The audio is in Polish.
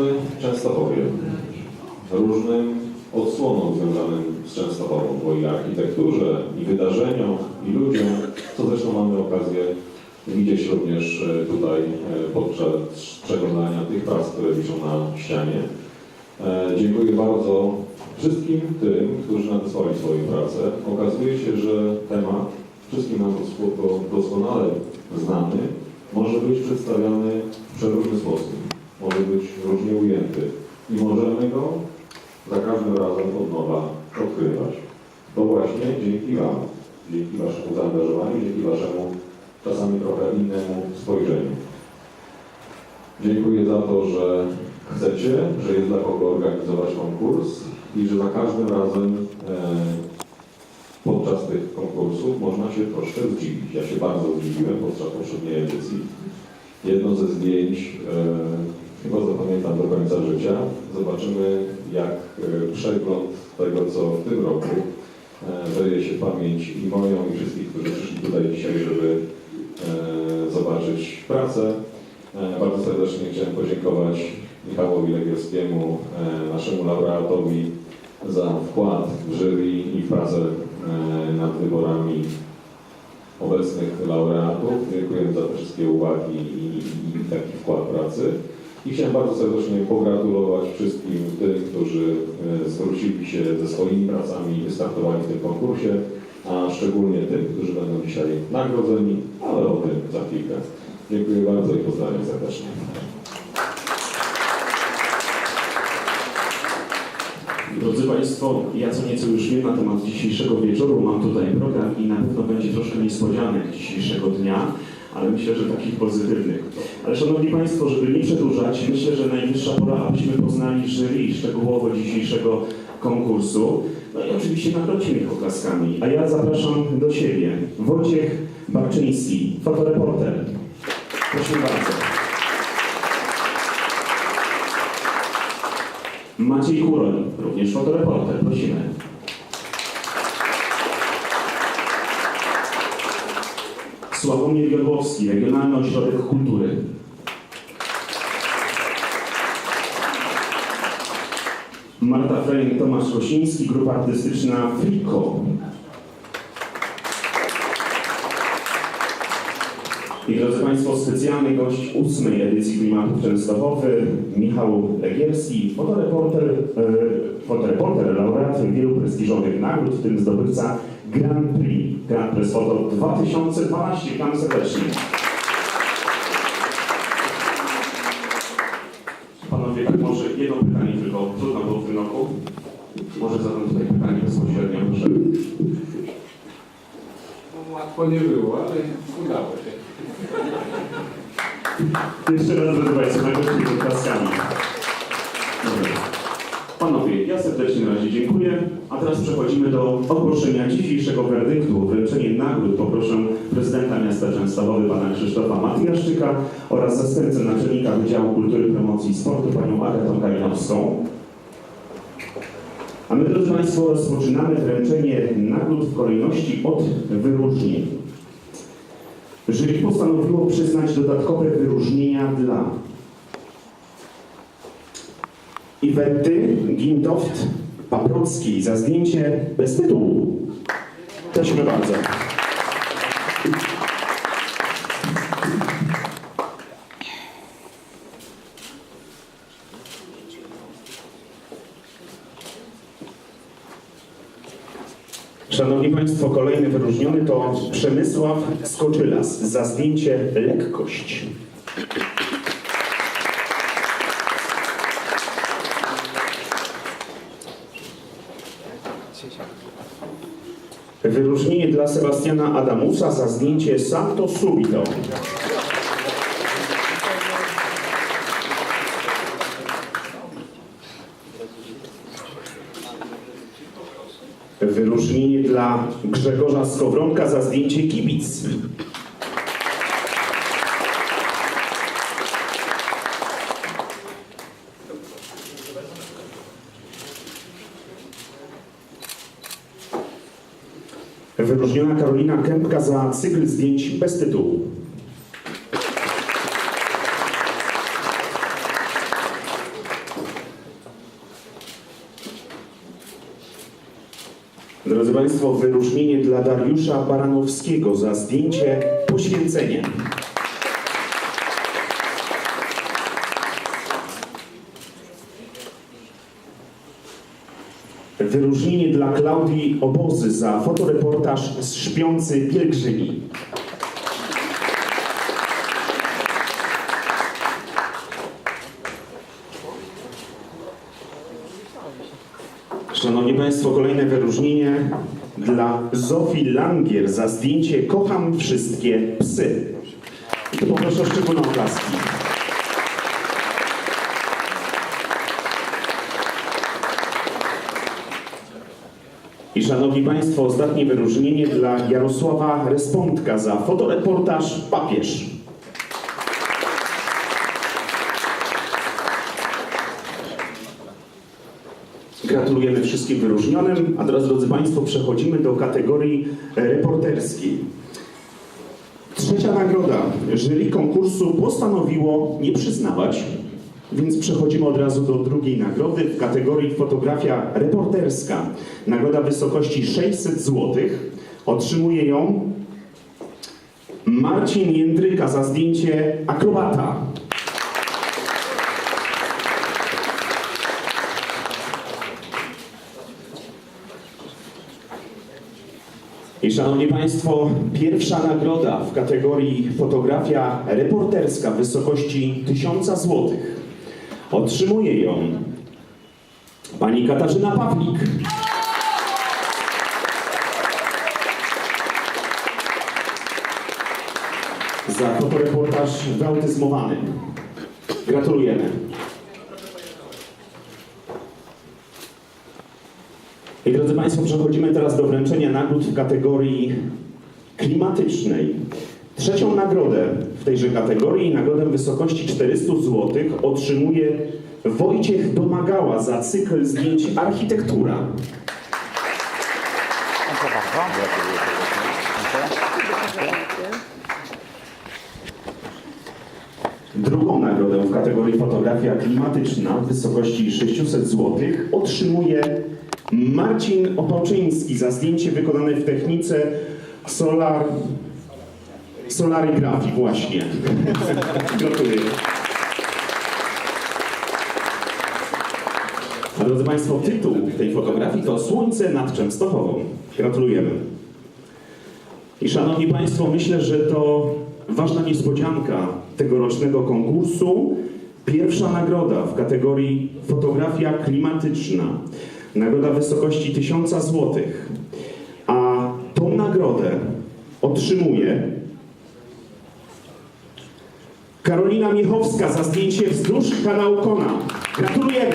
poświęcony Częstochowie, różnym odsłonom związanym z Częstochową, bo i architekturze, i wydarzeniom, i ludziom, co zresztą mamy okazję widzieć również e, tutaj e, podczas przeglądania tych prac, które wiszą na ścianie. E, Dziękuję bardzo wszystkim tym, którzy nadesłali swoje prace. Okazuje się, że temat, wszystkim nam dos- doskonale znany, może być przedstawiany w przeróżny sposób, może być różnie ujęty i możemy go za każdym razem od nowa odkrywać. To właśnie dzięki Wam, dzięki Waszemu zaangażowaniu, dzięki Waszemu czasami trochę innemu spojrzeniu. Dziękuję za to, że chcecie, że jest dla kogo organizować konkurs i że za każdym razem e, podczas tych konkursów można się troszkę zdziwić. Ja się bardzo zdziwiłem podczas poprzedniej edycji. Jedno ze zdjęć, e, chyba zapamiętam do końca życia. Zobaczymy, jak e, przegląd tego, co w tym roku e, wleje się pamięć i moją, i wszystkich, którzy przyszli tutaj dzisiaj, żeby e, zobaczyć pracę. E, Bardzo serdecznie chciałem podziękować Michałowi Legierskiemu, e, naszemu laureatowi, za wkład w jury i pracę e, nad wyborami obecnych laureatów. Dziękuję za te wszystkie uwagi i, i taki wkład pracy. I chciałem bardzo serdecznie pogratulować wszystkim tym, którzy e, zwrócili się ze swoimi pracami i wystartowali w tym konkursie, a szczególnie tym, którzy będą dzisiaj nagrodzeni, ale o tym za chwilkę. Dziękuję bardzo i pozdrawiam serdecznie. Drodzy Państwo, ja co nieco już wiem na temat dzisiejszego wieczoru, mam tutaj program i na pewno będzie troszkę niespodzianek dzisiejszego dnia, ale myślę, że takich pozytywnych. Ale Szanowni Państwo, żeby nie przedłużać, myślę, że najwyższa pora, abyśmy poznali jury szczegółowo dzisiejszego konkursu. No i oczywiście nagrodzimy ich oklaskami. A ja zapraszam do siebie Wojciech Barczyński, fotoreporter. Proszę bardzo. Maciej Kuroń, również fotoreporter, prosimy. Sławomir Jodłowski, Regionalny Ośrodek Kultury. Marta Frejn, Tomasz Kosiński, Grupa Artystyczna Friko. I drodzy Państwo, specjalny gość ósmej edycji Klimatów Częstochowy, Michał Legierski, fotoreporter, e, fotoreporter, laureat wielu prestiżowych nagród, w tym zdobywca Grand Prix, Grand Prix Foto 2012. Witamy serdecznie. Panowie, może jedno pytanie tylko, trudno było w tym roku. Może zadam tutaj pytanie bezpośrednio, proszę. No, Łatwo nie było, ale udało się. Jeszcze raz, drodzy Państwo, nagrodzimy klaskami. Dobra. Panowie, serdecznie na razie dziękuję, a teraz przechodzimy do ogłoszenia dzisiejszego werdyktu. Wręczenie nagród poproszę prezydenta miasta Częstochowy, pana Krzysztofa Matyjaszczyka oraz zastępcę naczelnika Wydziału Kultury, Promocji i Sportu, panią Agatą Kalinowską. A my, drodzy Państwo, rozpoczynamy wręczenie nagród w kolejności od wyróżnień. Jury postanowiło przyznać dodatkowe wyróżnienia dla Iwety Gintoft Paprockiej za zdjęcie bez tytułu. Prosimy bardzo. Szanowni Państwo, kolejny wyróżniony to Przemysław Skoczylas za zdjęcie Lekkość. Wyróżnienie dla Sebastiana Adamusa za zdjęcie Santo Subito. Wyróżnienie dla Grzegorza Skowronka za zdjęcie kibic. wyróżniona Karolina Kępka za cykl zdjęć bez tytułu. Drodzy Państwo, wyróżnienie dla Dariusza Baranowskiego za zdjęcie poświęcenia. Wyróżnienie dla Klaudii Obozy za fotoreportaż z Śpiący Pielgrzymi. Szanowni Państwo, kolejne wyróżnienie dla Zofii Langier za zdjęcie Kocham wszystkie psy. Poproszę o szczególne oklaski. Szanowni Państwo, ostatnie wyróżnienie dla Jarosława Respondka za fotoreportaż Papież. Gratulujemy wszystkim wyróżnionym, a teraz, drodzy Państwo, przechodzimy do kategorii reporterskiej. Trzecia nagroda. Jury konkursu postanowiło nie przyznawać, więc przechodzimy od razu do drugiej nagrody w kategorii fotografia reporterska. Nagroda wysokości 600 zł. Otrzymuje ją Marcin Jędryka za zdjęcie akrobata. I szanowni Państwo, pierwsza nagroda w kategorii fotografia reporterska w wysokości 1000 zł. Otrzymuje ją pani Katarzyna Pawlik. Za fotoreportaż wyautyzmowany. Gratulujemy. I drodzy Państwo, przechodzimy teraz do wręczenia nagród w kategorii klimatycznej. Trzecią nagrodę w tejże kategorii, nagrodę w wysokości 400 zł, otrzymuje Wojciech Domagała za cykl zdjęć Architektura. Dziękuję bardzo. Drugą nagrodę w kategorii fotografia klimatyczna w wysokości 600 zł otrzymuje Marcin Opałczyński za zdjęcie wykonane w technice solar... Solarigrafii właśnie. Gratuluję. A drodzy Państwo, tytuł tej fotografii to Słońce nad Częstochową. Gratulujemy. I szanowni Państwo, myślę, że to ważna niespodzianka tegorocznego konkursu. Pierwsza nagroda w kategorii fotografia klimatyczna. Nagroda w wysokości 1000 zł. A tą nagrodę otrzymuje Karolina Miechowska za zdjęcie wzdłuż kanału Kona. Gratulujemy!